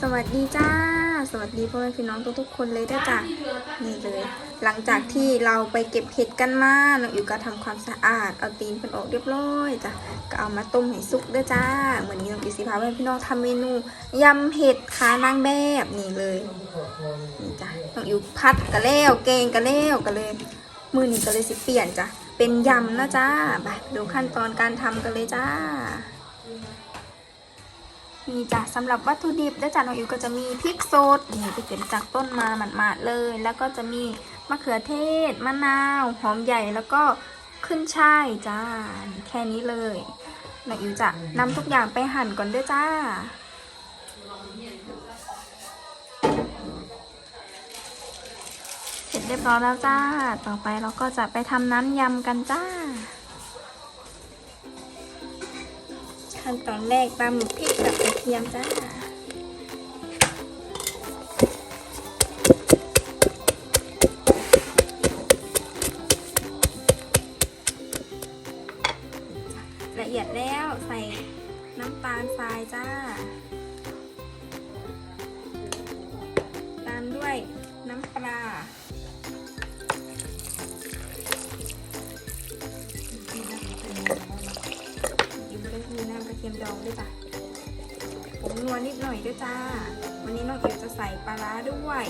สวัสดีจ้า สวัสดีพ่อแม่พี่น้องทุกๆคนเลยด้วยจ้ะนี่เลย หลังจากที่เราไปเก็บเห็ดกันมาน้องอิ๋วก็ทำความสะอาด เอาตีนเป็นออกเรียบร้อยจ้ะ ก็เอามาต้มให้สุกด้วยจ้า เหมือนนี้น้องอิ๋วสิพาพ่อแม่พี่น้องทำเมนูยำเห็ดขานางแบบนี่เลย นี่จ้ะน้องอิ๋วพัดกะแล้วแกงกะแล้วก็เลย มือนี้ก็เลยสิเปลี่ยนจ้ะ เป็นยำนะจ้า ไปดูขั้นตอนการทำกันเลยจ้า นี่จ้ะสำหรับวัตถุดิบได้จากน้องอิวก็จะมีพริกสดนี่ไปเก็บจากต้นมาหมาดๆเลย แล้วก็จะมีมะเขือเทศ มะนาว หอมใหญ่แล้วก็ขึ้นช่ายจ้าแค่นี้เลยน้องอิวจะนำทุกอย่างไปหั่นก่อนด้วยจ้าเสร็จเรียบร้อยแล้วจ้า ต่อไปเราก็จะไปทำน้ำยำกันจ้า ขั้นตอนแรกตำพริกกับกระเทียมจ้าละเอียดแล้วใส่น้ำตาลทรายจ้า ตามด้วยน้ำปลา ทียมดองด้วยจ้ะผงนัวนิดหน่อยด้วยจ้า วันนี้น้องเอ๋จะใส่ปลาร้าด้วย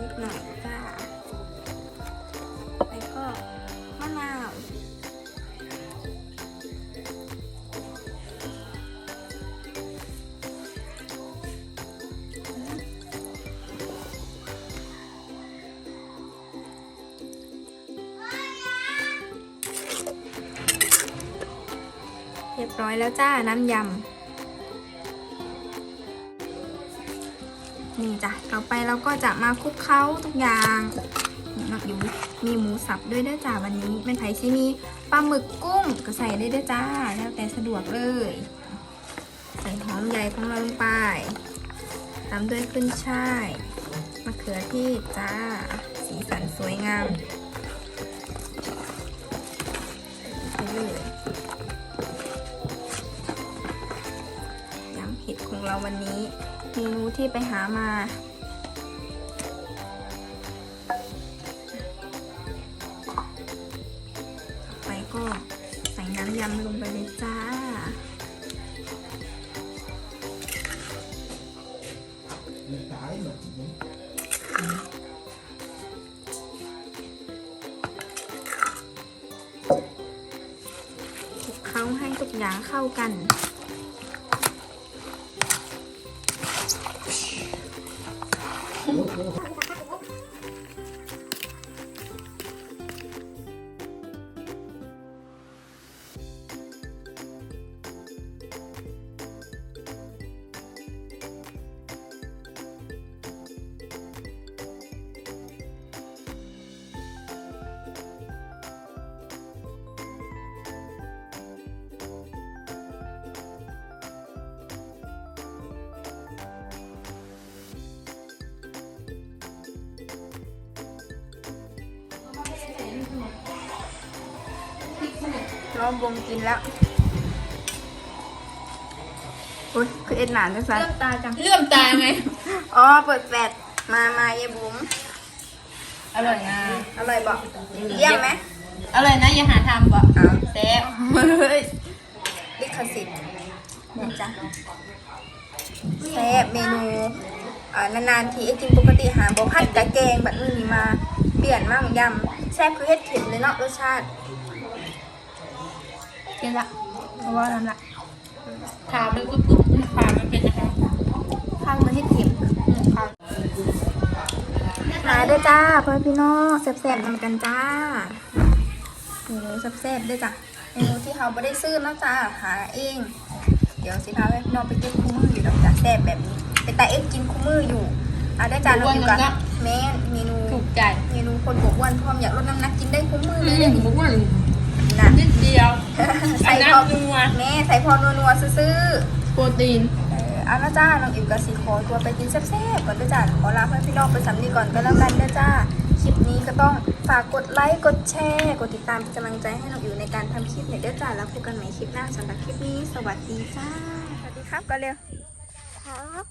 นิดหน่อย รียบร้อยแล้วจ้าน้ำยำนี่จ้ะต่อไปเราก็จะมาคลุกเคล้าทุกอย่างนี่น้อยู่มีหมูสับด้วยด้อจ้าวันนี้เป็นไผ่ที่มีปลาหมึกกุ้งก็ใส่ได้ด้อจ้า แล้วแต่สะดวกเลย ใส่หอมใหญ่ของเราลงไปตามด้วยขึ้นช่ายมะเขือเทศจ้า สีสันสวยงามไเห็ดของเราวันนี้เมนูที่ไปหามาต่อไปก็ใส่น้ำยำลงไปเลยจ้าคลุกเคล้าให้ทุกอย่างเข้ากัน Oh, รอบวงกินแล้วอุ้ยคือเอ็ดหนานจังสันเลื่อมตาจังเลื่อมตาไงอ๋อเปิดแฟดมามาเยบุ๋มอร่อยนะอร่อยบอกเยี่ยมไหมอร่อยนะอย่าหาทำบ่อ้าวแซ่บเฮ้ยลิขสิทธิ์นี่จ้ะแซ่บเมนูอ่านานๆทีไอ้กินปกติหาบ่พัดกะแกงแบบนี้มา เปลี่ยนมากยำแซ่บคือเฮ็ดเข็มเลยเนาะรสชาติ กินละเพราะว่าน้ำละขามันปุ๊บปุ๊บขามันเป็นยังไงข้างมันให้เข็มอืมขามาเด้อจ้าพ่อแม่พี่น้องแซ่บๆนำกันจ้าเมนูแซ่บๆเด้อจ้ะเมนูที่เขาไม่ได้ซื้อเนาะจ้าหาเอง เดี๋ยวสิพาให้พี่น้องไปกินคู่มืออยู่ดอกจ้ะแซ่บแบบนี้เป็นแต่เอ็กกินคู่มืออยู่อะได้จ้าน้องอยู่กันแม่นเมนูถูกใจเมนูคนบวกอ้วนพร้อมอยากลดน้ำหนักกินได้คู่มืออืเลยมเนี่ยบอกว่านะนิดเดียวใส่อั นพอน้ำนัวแม่ใส่พอนัวๆซื้อๆโปรตีนเออเอาละจ้าน้องอิ๋วกับสีขอตัวไปกินแซ่บๆก่อนเด้อจ้าขอลาเพื่อนพี่น้องไปสำนีก่อนก็แล้วกันเด้อจ้าคลิปนี้ก็ต้องฝากกดไลค์กดแชร์กดติดตามเป็นกำลังใจให้น้องอิ๋วในการทำคลิปเนี่ยเด้อจ้าแล้วพบกันใหม่คลิปหน้าสำหรับคลิปนี้ สวัสดีจ้าครับก็เร็ว ครับ